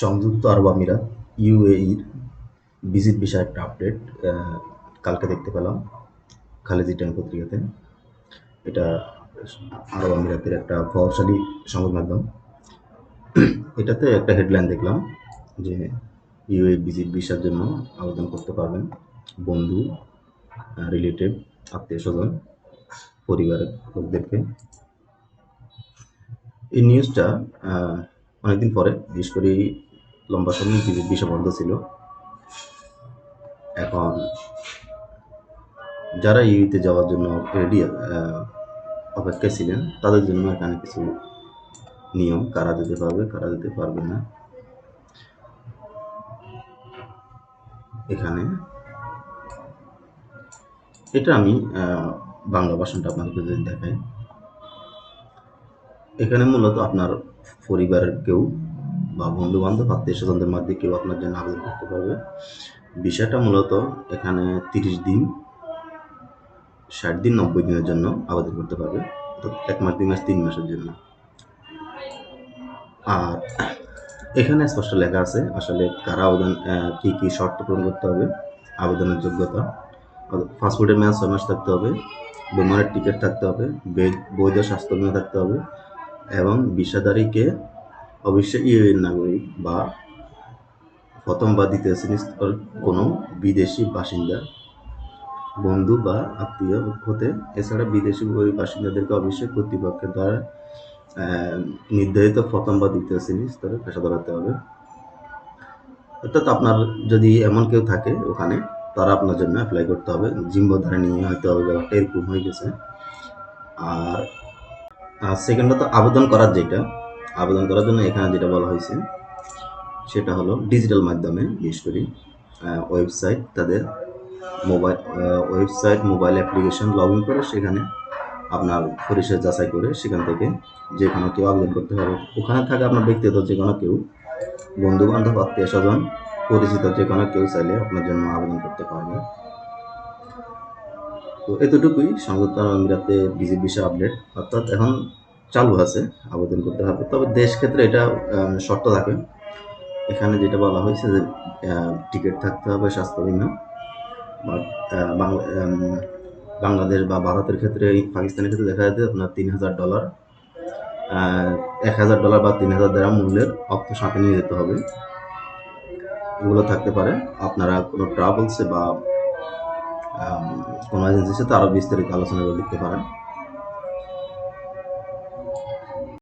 সংযুক্ত আরব আমিরাত, ইউএইর ভিজিট বিষয়ে একটা আপডেট কালকে দেখতে পেলাম খালেজি টাইম পত্রিকাতে। এটা আরব আমিরাতের একটা প্রভাবশালী সংবাদ মাধ্যম। এটাতে একটা হেডলাইন দেখলাম যে ইউএ ভিজিট ভিসার জন্য আবেদন করতে পারবেন বন্ধু রিলেটিভ আত্মীয় স্বজন পরিবারের লোকদেরকে। এই নিউজটা অনেকদিন পরে, বিশেষ করে লম্বা সময় ভিসা বন্ধ ছিল। এখন যারা ইউতে যাওয়ার জন্য রেডি অপেক্ষায় ছিলেন, তাদের জন্য এখানে কিছু নিয়ম, কারা যেতে পারবে, কারা যেতে পারবে না। এখানে এটা আমি বাংলা ভাষণটা আপনাদেরকে যদি দেখাই। এখানে মূলত আপনার পরিবারের কেউ বা বন্ধু বান্ধব আত্মীয় স্বজনদের মধ্যে কেউ আপনার জন্য আবেদন করতে পারবে। বিষয়টা মূলত এখানে তিরিশ দিন, ষাট দিন, নব্বই দিনের জন্য আবেদন করতে পারবে। এক মাস, দুই মাস, তিন মাসের জন্য। আর এখানে স্পষ্ট লেখা আছে আসলে কারা আবেদন কি কি শর্ত পূরণ করতে হবে, আবেদনের যোগ্যতা। পাসপোর্টের মেয়াদ ছয় মাস থাকতে হবে বিমানের টিকিট থাকতে হবে বৈধ স্বাস্থ্য বিমা থাকতে হবে এবং বিষাদারীকে অবশ্যই ইউএন নাগরিক বা প্রথম বা দ্বিতীয় শ্রেণির কোনো বিদেশি বাসিন্দা, বন্ধু বা আত্মীয় হতে, এছাড়া বিদেশি বাসিন্দাদেরকে অবশ্যই কর্তৃপক্ষের দ্বারা নির্ধারিত প্রথম বা দ্বিতীয় শ্রেণির স্তরে পেশাদার হতে হবে। অর্থাৎ আপনার যদি এমন কেউ থাকে ওখানে, তারা আপনার জন্য অ্যাপ্লাই করতে হবে। জিম্বদারে নিয়ে হয়তো হবে, ব্যাপারটা এরকম হয়ে গেছে। আর সেকেন্ডত আবেদন করার যেটা। আবেদন করার জন্য এখানে যেটা বলা হয়েছে, সেটা হলো ডিজিটাল মাধ্যমে, বিশেষ করে ওয়েবসাইট তাদের mobile website mobile application log in করে সেখানে আপনার পরিচয় যাচাই করে সেখান থেকে যে কোনো কেউ আবেদন করতে হবে। ওখানে থাকে আপনার ব্যক্তিগত যে কোনো কেউ বন্ধু বান্ধব আত্মীয় স্বজন পরিচিত যে কোনো কেউ চাইলে আপনার জন্য আবেদন করতে পারবে। তো এতটুকুই। সংযুক্ত আরব আমিরাতে ভিজিট আপডেট অর্থাৎ এখন চালু আছে, আবেদন করতে হবে। তবে দেশ ক্ষেত্রে এটা শর্ত থাকে। এখানে যেটা বলা হয়েছে যে টিকিট থাকতে হবে স্বাস্থ্য বিমা বাংলাদেশ বা ভারতের ক্ষেত্রে, পাকিস্তানের ক্ষেত্রে দেখা যাচ্ছে আপনার তিন হাজার ডলার। এক হাজার ডলার বা তিন হাজার দেড় মূল্যের অর্থ সাথে নিয়ে যেতে হবে। এগুলো থাকতে পারে। আপনারা কোনো ট্রাভেলসে বা কোনো এজেন্সির সাথে আরও বিস্তারিত আলোচনা করে দেখতে পারেন।